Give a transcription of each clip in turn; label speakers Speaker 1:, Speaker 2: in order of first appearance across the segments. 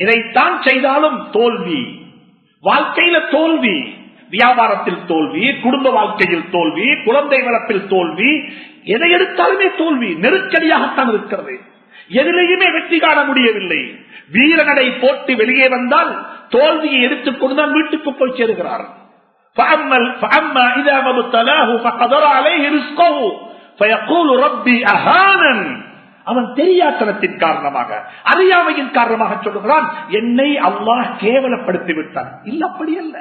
Speaker 1: இதைத்தான் செய்தாலும் தோல்வி வாழ்க்கையில தோல்வி வியாபாரத்தில் தோல்வி குடும்ப வாழ்க்கையில் தோல்வி குழந்தை வளர்ப்பில் தோல்வி எதை எடுத்தாலுமே தோல்வி நெருக்கடியாகத்தான் இருக்கிறது எதிலையுமே வெற்றி காண முடியவில்லை வீரநடை போட்டு வெளியே வந்தால் தோல்வியை எடுத்துக்கொண்டு தான் வீட்டுக்கு போய் சேருகிறார் فأما- فأما إذا ما ابتلاه فقدر عليه رزقه فيقول ربي أهانن அவன் தெரியாத்தனத்தின் காரணமாக அறியாமையின் காரணமாக சொல்லுகிறான் என்னை அல்லாஹ் கேவலப்படுத்தி விட்டான் இல்ல அப்படி அல்ல.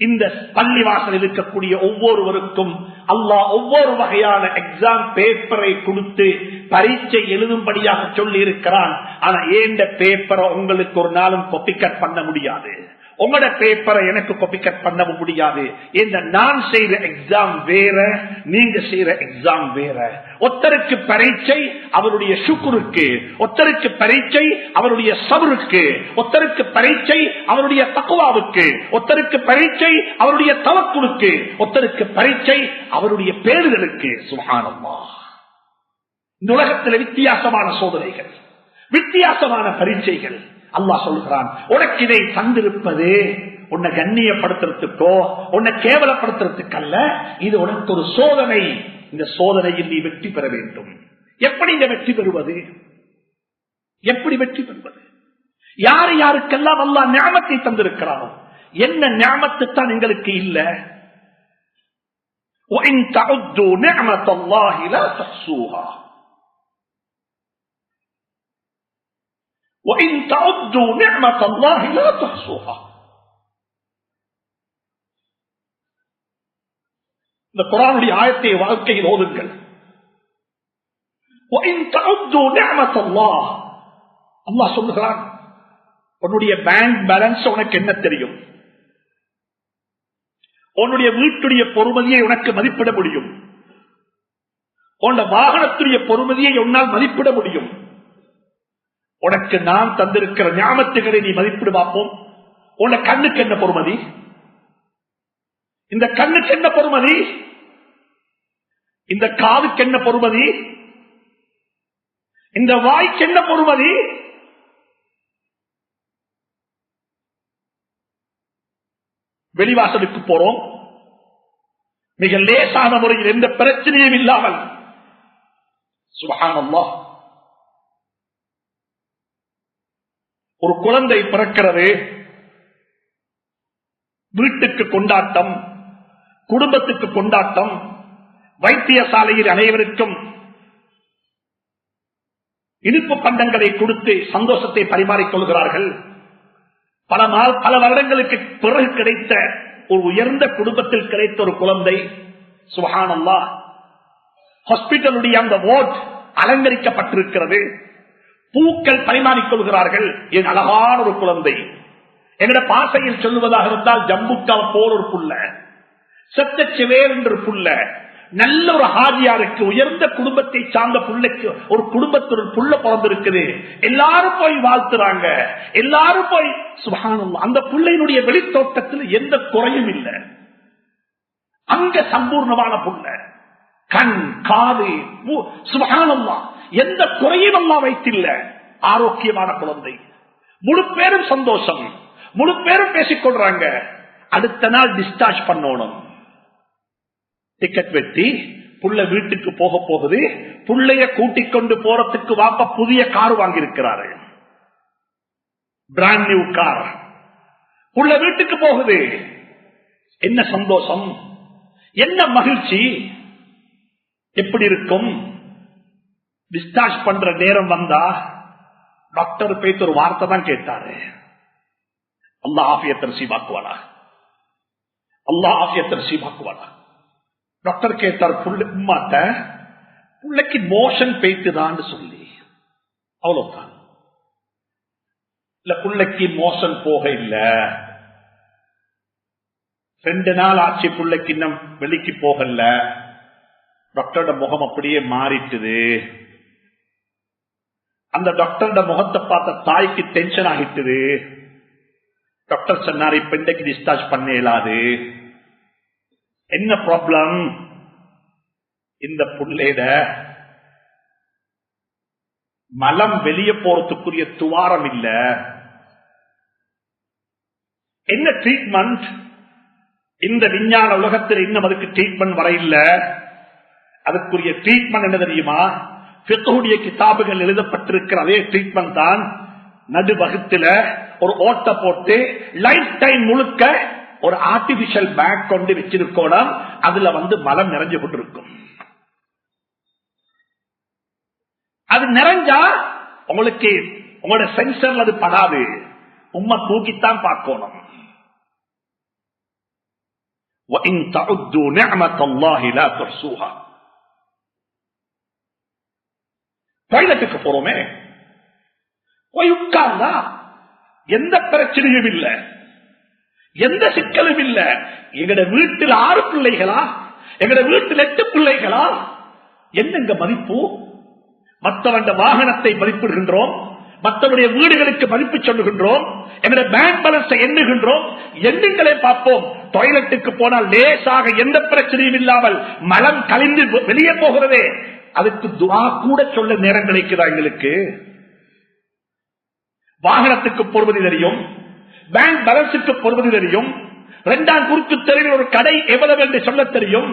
Speaker 1: இந்த பள்ளிவாசல் இருக்கக்கூடிய ஒவ்வொருவருக்கும் அல்லாஹ் ஒவ்வொரு வகையான எக்ஸாம் பேப்பரை கொடுத்து பரீட்சை எழுதும்படியாக சொல்லி இருக்கிறான் ஆனா ஏண்ட பேப்பரை உங்களுக்கு ஒரு நாளும் கொப்பிக்கட் பண்ண முடியாது? உங்களோட பேப்பரை எனக்கு கொப்பி பண்ணவும் முடியாது. இந்த நான் செய்த எக்ஸாம் வேற நீங்க செய்யற எக்ஸாம் வேற. ஒத்தருக்கு பரீட்சை அவருடைய சுக்குருக்கு. ஒத்தருக்கு பரீட்சை அவருடைய சபருக்கு. ஒத்தருக்கு பரீட்சை அவருடைய தக்குவாவுக்கு ஒத்தருக்கு பரீட்சை அவருடைய தவக்குருக்கு ஒத்தருக்கு பரீட்சை அவருடைய பேர்களுக்கு. சுகானம்மா இந்த உலகத்தில் வித்தியாசமான சோதனைகள் வித்தியாசமான பரீட்சைகள். அல்லாஹ் சொல்கிறான் உனக்கு இதை தந்திருப்பது உன்னை கண்ணியப்படுத்துறதுக்கோ உன்னை கேவலப்படுத்துறதுக்கு அல்ல இது உனக்கு ஒரு சோதனை இந்த சோதனையில் நீ வெற்றி பெற வேண்டும் எப்படி இந்த வெற்றி பெறுவது எப்படி வெற்றி பெறுவது யார் யாருக்கெல்லாம் அல்லாஹ் ஞாபகத்தை தந்திருக்கிறானோ என்ன ஞாபகத்தை தான் எங்களுக்கு இல்ல وَإِن تَعُدُّوا نِعْمَةَ اللَّهِ لَا تَحْصُوهَا وَإِن تَعُدُّوا نِعْمَةَ اللَّهِ لَا تَحْصُوهَا இந்த குரானுடைய ஆயத்தை வாழ்க்கையில் ஓதுங்கள் وَإِن تَعُدُّوا نِعْمَةَ اللَّهِ அல்லாஹ் சொல்லுகிறான் உன்னுடைய பேங்க் பேலன்ஸ் உனக்கு என்ன தெரியும் உன்னுடைய வீட்டுடைய பொறுமதியை உனக்கு மதிப்பிட முடியும் உன் வாகனத்துடைய பொறுமதியை உன்னால் மதிப்பிட முடியும் உனக்கு நான் தந்திருக்கிற ஞாபகத்துகளை நீ மதிப்பிடு பார்ப்போம். உன்னை கண்ணுக்கு என்ன பொறுமதி? இந்த கண்ணுக்கு என்ன பொறுமதி? இந்த காதுக்கு என்ன பொறுமதி? இந்த வாய்க்கு என்ன பொறுமதி? வெளிவாசலுக்கு போறோம். மிக லேசான முறையில் எந்த பிரச்சனையும் இல்லாமல். சுபஹானல்லாஹ். ஒரு குழந்தை பிறக்கிறது. வீட்டுக்கு கொண்டாட்டம் குடும்பத்துக்கு கொண்டாட்டம் வைத்தியசாலையில் அனைவருக்கும் இனிப்பு பண்டங்களை கொடுத்து சந்தோஷத்தை பரிமாறிக்கொள்கிறார்கள் பல நாள் பல வருடங்களுக்கு பிறகு கிடைத்த ஒரு உயர்ந்த குடும்பத்தில் கிடைத்த ஒரு குழந்தை சுபஹானல்லா ஹாஸ்பிட்டலுடைய அந்த வார்ட் அலங்கரிக்கப்பட்டிருக்கிறது. பூக்கள் பரிமாறிக் கொள்கிறார்கள். என் அழகான ஒரு குழந்தை. எங்கட பாசையில் சொல்லுவதாக இருந்தால் ஜம்புக்கா போல் ஒரு புள்ள. செத்த செவேர் என்று புள்ள. நல்ல ஒரு ஹாஜியாருக்கு உயர்ந்த குடும்பத்தை சார்ந்த புள்ளைக்கு ஒரு குடும்பத்தில் ஒரு புள்ள பிறந்திருக்குது. எல்லாரும் போய் வாழ்த்துறாங்க. எல்லாரும் போய் சுகானம் அந்த பிள்ளையினுடைய வெளித்தோட்டத்தில் எந்த குறையும் இல்லை. அங்க சம்பூர்ணமான புள்ள. கண் காது சுபகானம்மா எந்த குறையும் அல்லா வைத்தில்ல. ஆரோக்கியமான குழந்தை. முழு பேரும் சந்தோஷம். முழு பேரும் பேசிக்கொள்றாங்க அடுத்த நாள் டிஸ்சார்ஜ் பண்ணணும். டிக்கெட் வெட்டி புள்ள வீட்டுக்கு போக போகுது. புள்ளைய கூட்டிக் கொண்டு போறதுக்கு வாப்ப புதிய கார் வாங்கியிருக்கிறாரு. பிராண்ட் நியூ கார் புள்ள வீட்டுக்கு போகுது. என்ன சந்தோஷம்? என்ன மகிழ்ச்சி? எப்படி இருக்கும்? டிஸ்சார்ஜ் பண்ற நேரம் வந்தா டாக்டர் பேத்து ஒரு வார்த்தை தான் கேட்டாரு. அல்லா ஆபியத்தை சீபாக்குவானா அல்லா ஆபியத்தை சீபாக்குவானா டாக்டர் கேட்டார் புள்ள உமாட்ட பிள்ளைக்கு மோஷன் பேய்த்துதான்னு சொல்லி. அவ்வளவுதான். இல்ல பிள்ளைக்கு மோஷன் போக இல்ல. ரெண்டு நாள் ஆட்சி பிள்ளைக்கு இன்னும் வெளிக்கு போகல. டாக்டரோட முகம் அப்படியே மாறிட்டுது. அந்த டாக்டரோட முகத்தை பார்த்த தாய்க்கு டென்ஷன் ஆகிட்டுது. டாக்டர் சொன்னார் இப்ப இன்றைக்கு டிஸ்சார்ஜ் பண்ண இயலாது. என்ன ப்ராப்ளம் இந்த புள்ளையிட மலம் வெளியே போறதுக்குரிய துவாரம் இல்ல. என்ன ட்ரீட்மெண்ட் இந்த விஞ்ஞான உலகத்தில் இன்னும் அதுக்கு ட்ரீட்மெண்ட் வர இல்ல. அதுக்குரிய ட்ரீட்மெண்ட் என்ன தெரியுமா? பித்தகுடைய கிதாபுகள் எழுதப்பட்டிருக்கிற அதே ட்ரீட்மெண்ட் தான் நடுவகுத்துல ஒரு ஓட்ட போட்டு லைஃப் டைம் முழுக்க ஒரு ஆர்டிபிஷியல் பேக் கொண்டு வச்சிருக்கோம் அதுல வந்து மலம் நிறைஞ்சு கொண்டிருக்கும் அது நிறைஞ்சா உங்களுக்கு உங்களோட சென்சர்ல அது படாது உண்மை தூக்கித்தான் பார்க்கணும் وَإِن تَعُدُّوا نِعْمَةَ اللَّهِ لَا تُحْصُوهَا டாய்லெட்டுக்கு போறோமே. போய் உட்கார்ந்தா எந்த பிரச்சனையும் இல்ல. எந்த சிக்கலும் இல்ல. எங்கட வீட்டில் ஆறு பிள்ளைகளா? எங்கட வீட்டில் எட்டு பிள்ளைகளா? என்னங்க மதிப்பு? மற்றவண்ட வாகனத்தை மதிப்பிடுகின்றோம். மற்றவருடைய வீடுகளுக்கு மதிப்பு சொல்லுகின்றோம். எங்களுடைய பேங்க் பேலன்ஸை எண்ணுகின்றோம். எண்ணுங்களை பார்ப்போம். டாய்லெட்டுக்கு போனால் லேசாக எந்த பிரச்சனையும் இல்லாமல் மலம் கழிந்து வெளியே போகிறதே. அதுக்கு துவா கூட சொல்ல நேரம் கிடைக்குதா எங்களுக்கு? வாகனத்துக்கு போடுவது தெரியும் பேங்க் பேலன்ஸுக்கு போடுவது தெரியும் இரண்டாம் குறுக்கு தெருவில் ஒரு கடை எவ்வளவு என்று சொல்ல தெரியும்.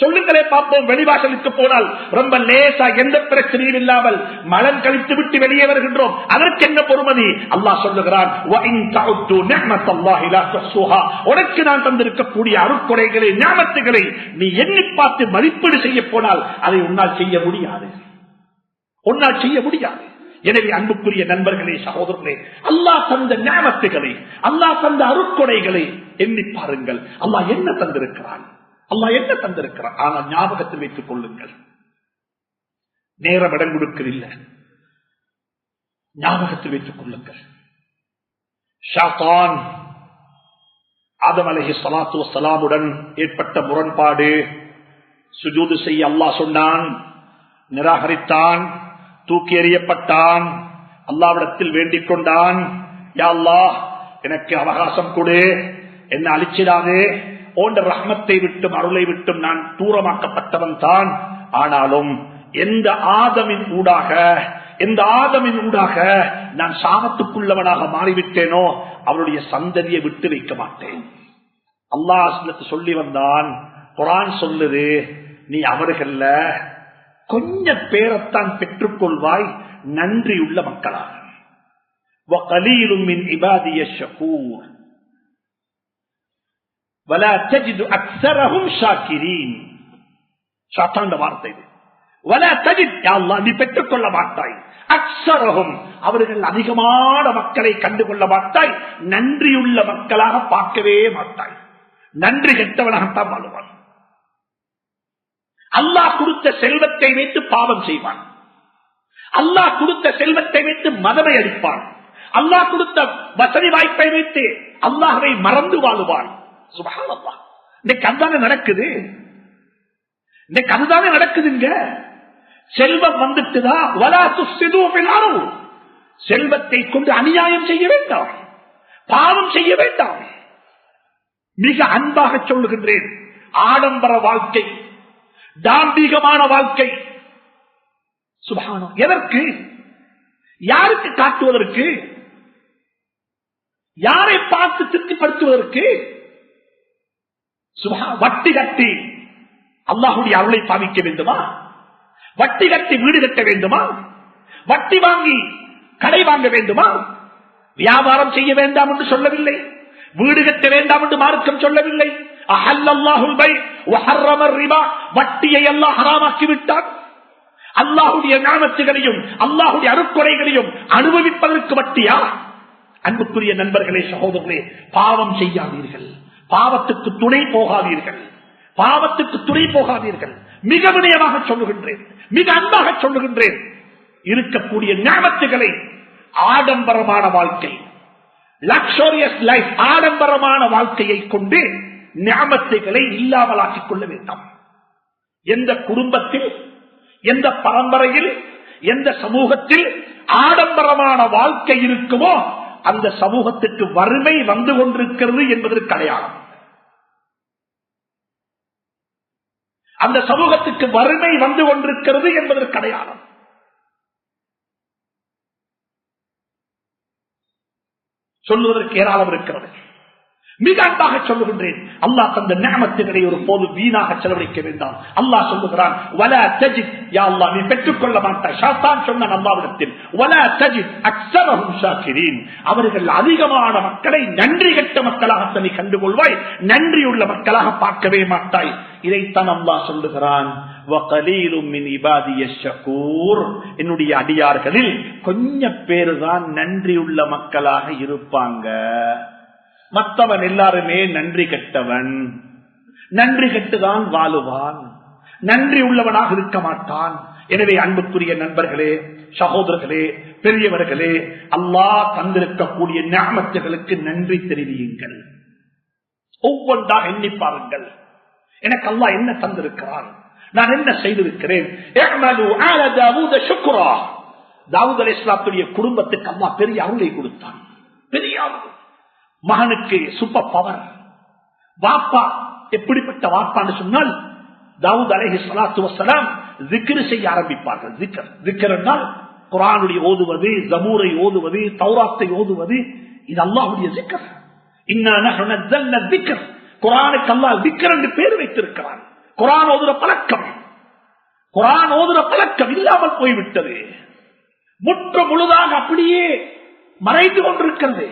Speaker 1: சொல்லுங்களே பார்ப்போம். வெளிவாசலுக்கு போனால் ரொம்ப லேசா எந்த பிரச்சனையும் இல்லாமல் மலம் கழித்து விட்டு வெளியே வருகின்றோம். அதற்கு என்ன பொறுமதி? அல்லாஹ் சொல்லுகிறான் உனக்கு நான் தந்திருக்கக்கூடிய அருட்கொடைகளை ஞாபகத்துகளை நீ எண்ணி பார்த்து மதிப்பீடு செய்ய போனால் அதை உன்னால் செய்ய முடியாது. உன்னால் செய்ய முடியாது. எனவே அன்புக்குரிய நண்பர்களே சகோதரர்களே அல்லாஹ் தந்த ஞாபகத்துகளை அல்லாஹ் தந்த அருட்கொடைகளை எண்ணி பாருங்கள். அல்லாஹ் என்ன தந்திருக்கிறான்? அல்லா என்ன தந்திருக்கிறார் ஆனால் ஞாபகத்தில் வைத்துக் கொள்ளுங்கள். நேரம் இடம் கொடுக்கவில்லை. ஞாபகத்தில் வைத்துக் கொள்ளுங்கள். ஷாத்தான் ஆதம் அலஹி சலாத்து வசலாமுடன் ஏற்பட்ட முரண்பாடு சுஜூது செய்ய அல்லாஹ் சொன்னான் நிராகரித்தான் தூக்கி எறியப்பட்டான் அல்லாவிடத்தில் வேண்டிக் கொண்டான். யா அல்லாஹ் எனக்கு அவகாசம் கொடு என்ன அழிச்சிடாதே. போன்ற ரஹ்மத்தை விட்டும் அருளை விட்டும் நான் தூரமாக்கப்பட்டவன் தான். ஆனாலும் எந்த ஆதமின் ஊடாக எந்த ஆதமின் ஊடாக நான் சாமத்துக்குள்ளவனாக மாறிவிட்டேனோ அவருடைய சந்ததியை விட்டு வைக்க மாட்டேன். அல்லாஹ் சொல்லி வந்தான் குரான் சொல்லுது நீ அவர்கள கொஞ்ச பேரத்தான் பெற்றுக்கொள்வாய் நன்றியுள்ள மக்களாக. வல தஜிது அக்சரஹும் ஷாக்கிரீன். சாத்தாண்ட வார்த்தை வல வலா தஜித் யாழ்லா நீ பெற்றுக்கொள்ள மாட்டாய். அக்ஷரகம் அவர்கள் அதிகமான மக்களை கண்டுகொள்ள மாட்டாய். நன்றியுள்ள மக்களாக பார்க்கவே மாட்டாய். நன்றி கெட்டவனாகத்தான் வாழ்வான். அல்லாஹ் கொடுத்த செல்வத்தை வைத்து பாவம் செய்வான். அல்லாஹ் கொடுத்த செல்வத்தை வைத்து மதமை அளிப்பான். அல்லாஹ் கொடுத்த வசதி வாய்ப்பை வைத்து அல்லாஹவை மறந்து வாழுவான். சுபஹானல்லாஹ் இன்னைக்கு அதுதானே நடக்குது. இன்னைக்கு அதுதானே நடக்குதுங்க. செல்வம் வந்துட்டுதா? வலா செல்வத்தை கொண்டு அநியாயம் செய்ய வேண்டாம். பாவம் செய்ய வேண்டாம். மிக அன்பாக சொல்லுகின்றேன். ஆடம்பர வாழ்க்கை. தாம்பீகமான வாழ்க்கை. சுபானம் எதற்கு? யாருக்கு காட்டுவதற்கு? யாரை பார்த்து திருப்திப்படுத்துவதற்கு? வட்டி கட்டி அல்லாஹுடைய அருளை பாவிக்க வேண்டுமா? வட்டி கட்டி வீடு கட்ட வேண்டுமா? வட்டி வாங்கி கடை வாங்க வேண்டுமா? வியாபாரம் செய்ய வேண்டாம் என்று சொல்லவில்லை. வீடு கட்ட வேண்டாம் என்று மார்க்கம் சொல்லவில்லை. வட்டியை எல்லாம் ஹராமாக்கி விட்டான். அல்லாஹுடைய ஞானத்துகளையும் அல்லாஹுடைய அருக்குறைகளையும் அனுபவிப்பதற்கு வட்டியா? அன்புக்குரிய நண்பர்களே சகோதரர்களே பாவம் செய்யாதீர்கள். பாவத்துக்கு துணை போகாதீர்கள். பாவத்துக்கு துணை போகாதீர்கள். மிக வினயமாக சொல்லுகின்றேன். மிக அன்பாக சொல்லுகின்றேன். இருக்கக்கூடிய ஞாபகத்துகளை ஆடம்பரமான வாழ்க்கை லக்ஸோரியஸ் லைஃப் ஆடம்பரமான வாழ்க்கையை கொண்டு ஞாபகத்துகளை இல்லாமலாக்கிக் கொள்ள வேண்டாம். எந்த குடும்பத்தில் எந்த பரம்பரையில் எந்த சமூகத்தில் ஆடம்பரமான வாழ்க்கை இருக்குமோ அந்த சமூகத்துக்கு வறுமை வந்து கொண்டிருக்கிறது என்பதற்கு அடையாளம். அந்த சமூகத்துக்கு வறுமை வந்து கொண்டிருக்கிறது என்பதற்கு அடையாளம். சொல்லுவதற்கு ஏராளம் இருக்கிறது. மிக அன்பாக சொல்லுகின்றேன். அல்லா தந்த நேமத்தினரை ஒரு போது வீணாக செலவழிக்க வேண்டாம். அல்லாஹ் சொல்லுகிறான் வல தஜித். யா பெற்றுக்கொள்ள மாட்டாய். ஷாத்தான் சொன்ன அல்லாவிடத்தில் வல தஜித் அக்சரஹும் ஷாக்கிரீன். அவர்கள் அதிகமான மக்களை நன்றி கட்ட மக்களாக தனி கண்டுகொள்வாய். நன்றியுள்ள மக்களாக பார்க்கவே மாட்டாய். இதைத்தான் அல்லா சொல்லுகிறான். என்னுடைய அடியார்களில் கொஞ்ச பேருதான் நன்றியுள்ள மக்களாக இருப்பாங்க. மத்தவன் எல்லாருமே நன்றி கட்டவன். நன்றி கட்டுதான் வாழுவான். நன்றி உள்ளவனாக இருக்க மாட்டான். எனவே அன்புக்குரிய நண்பர்களே சகோதரர்களே பெரியவர்களே அல்லாஹ் தந்திருக்கக்கூடிய ஞாபகத்துகளுக்கு நன்றி தெரிவியுங்கள். ஒவ்வொன்றாக எண்ணி பாருங்கள். எனக்கு அல்லா என்ன தந்திருக்கிறான்? நான் என்ன செய்திருக்கிறேன்? தாவூத் அலி இஸ்லாத்துடைய குடும்பத்துக்கு அல்லா பெரிய அருளை கொடுத்தான். பெரிய அருள். மகனுக்கு சூப்பர் பவர் வாப்பா எப்படிப்பட்ட வாப்பான்னு சொன்னால் தாவூத் அலைஹி ஸலாத்து வஸலாம் செய்ய ஆரம்பிப்பார்கள். திக்கர் ஜிக்ர் என்றால் ஓதுவது ஜமூரை ஓதுவது தௌராத்தை ஓதுவது இது அல்லாஹ்வுடைய திக்கர் இன்னும் திக்கர் குரானுக்கு அல்லா விக்கிரண்டு என்று பேர் வைத்திருக்கிறான். குரான் ஓதுற பழக்கம். குரான் ஓதுற பழக்கம் இல்லாமல் போய்விட்டது. முற்று முழுதாக அப்படியே மறைந்து கொண்டிருக்கிறது.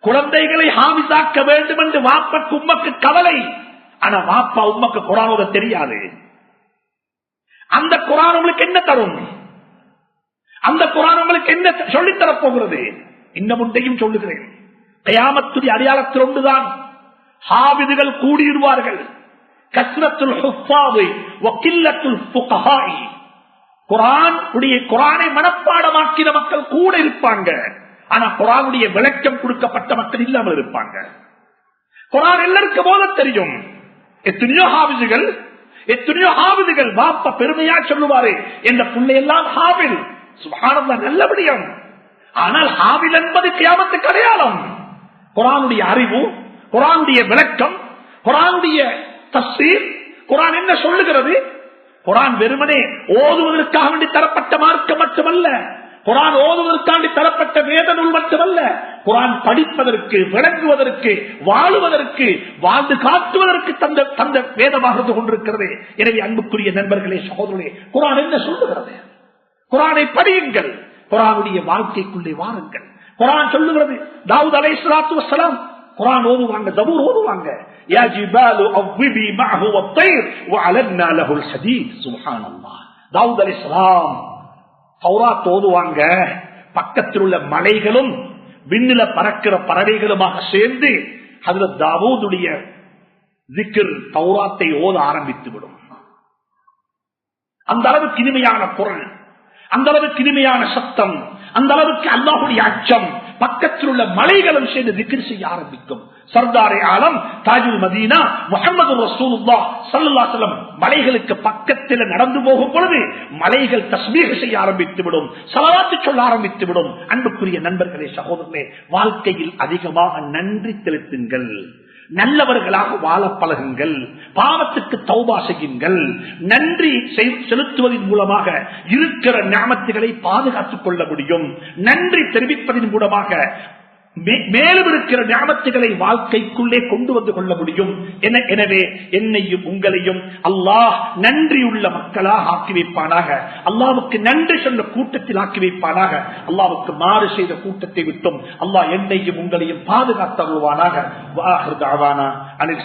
Speaker 1: குழந்தைகளை ஹாமிசாக்க வேண்டும் என்று வாப்பக்கு உம்மக்கு கவலை. ஆனா வாப்பா உம்மக்கு குரான் ஓத தெரியாது. அந்த குரான் உங்களுக்கு என்ன தரும்? அந்த குரான் உங்களுக்கு என்ன சொல்லித் தரப் போகிறது? இந்த முந்தையும் சொல்லுகிறேன். கயாமத்துடைய அடையாளத்தில் ஒன்றுதான். ஹாவிதுகள் கூடியிடுவார்கள் கஸ்ரத்துல் ஹுஃபாது வக்கில்லத்துல் ஃபுகஹாய். குரான் உடைய குரானை மனப்பாடமாக்கிற மக்கள் கூட இருப்பாங்க. ஆனா குரானுடைய விளக்கம் கொடுக்கப்பட்ட மக்கள் இல்லாமல் இருப்பாங்க. குரான் எல்லாருக்கும் போல தெரியும். எத்தனையோ ஹாவிதுகள் எத்தனையோ ஹாவிதுகள் பாப்பா பெருமையா சொல்லுவாரு என்ற பிள்ளையெல்லாம் ஹாவில் சுபானந்தா நல்லபடியும். ஆனால் ஹாவில் என்பது கியாமத்துக்கு அடையாளம். குரானுடைய அறிவு குரானுடைய விளக்கம் குரானுடைய தஸ்தீர் குரான் என்ன சொல்லுகிறது? குரான் வெறுமனே ஓதுவதற்காக வேண்டி தரப்பட்ட மார்க்கம் மட்டுமல்ல குரான் ஓதுவதற்காண்டி தரப்பட்ட வேத நூல் மட்டுமல்ல குரான் படிப்பதற்கு விளங்குவதற்கு வாழுவதற்கு வாழ்ந்து காட்டுவதற்கு தந்த தந்த வேதமாக இருந்து கொண்டிருக்கிறது. எனவே அன்புக்குரிய நண்பர்களே சகோதரே குரான் என்ன சொல்லுகிறது? குரானை படியுங்கள் குரானுடைய வாழ்க்கைக்குள்ளே வாருங்கள். குரான் சொல்லுகிறது தாவூத் அலை சலாத்து வசலாம் குரான் ஓதுவாங்க ஜபூர் ஓதுவாங்க. யா ஜிபாலு அவ்விபி மஅஹு வத்தைர் வஅலன்னா லஹுல் ஹதீத். தௌராத் ஓதுவாங்க. பக்கத்தில் உள்ள மலைகளும் விண்ணில பறக்கிற பறவைகளுமாக சேர்ந்து அதுல தாவூதுடைய திக்கர் தௌராத்தை ஓத ஆரம்பித்து விடும். அந்த அளவுக்கு இனிமையான குரல் அந்த அளவுக்கு இனிமையான சத்தம் அந்த அளவுக்கு அல்லாஹுடைய அச்சம் பக்கத்தில் உள்ள மலைகளும் சேர்ந்து திக்கர் செய்ய ஆரம்பிக்கும். சர்தாரே ஆலம் தாஜுல் மதீனா முகமது ரசூலுல்லா சல்லா செல்லம் மலைகளுக்கு பக்கத்தில் நடந்து போகும் பொழுது மலைகள் தஸ்மீக செய்ய ஆரம்பித்து விடும் சலவாத்து சொல்ல ஆரம்பித்து விடும் அன்புக்குரிய நண்பர்களே சகோதரர்களே வாழ்க்கையில் அதிகமாக நன்றி செலுத்துங்கள். நல்லவர்களாக வாழ பழகுங்கள் பாவத்துக்கு தௌபா செய்யுங்கள் நன்றி செலுத்துவதன் மூலமாக இருக்கிற ஞாபகத்துகளை பாதுகாத்துக் கொள்ள முடியும். நன்றி தெரிவிப்பதன் மூலமாக மேலும் இருக்கிற ஞாபகத்துகளை வாழ்க்கைக்குள்ளே கொண்டு வந்து கொள்ள முடியும். எனவே என்னையும் உங்களையும் அல்லாஹ் நன்றியுள்ள மக்களாக ஆக்கி வைப்பானாக. அல்லாவுக்கு நன்றி சொன்ன கூட்டத்தில் ஆக்கி வைப்பானாக. அல்லாவுக்கு மாறு செய்த கூட்டத்தை விட்டும் அல்லாஹ் என்னையும் உங்களையும் பாதுகாத்தருவானாக அனில்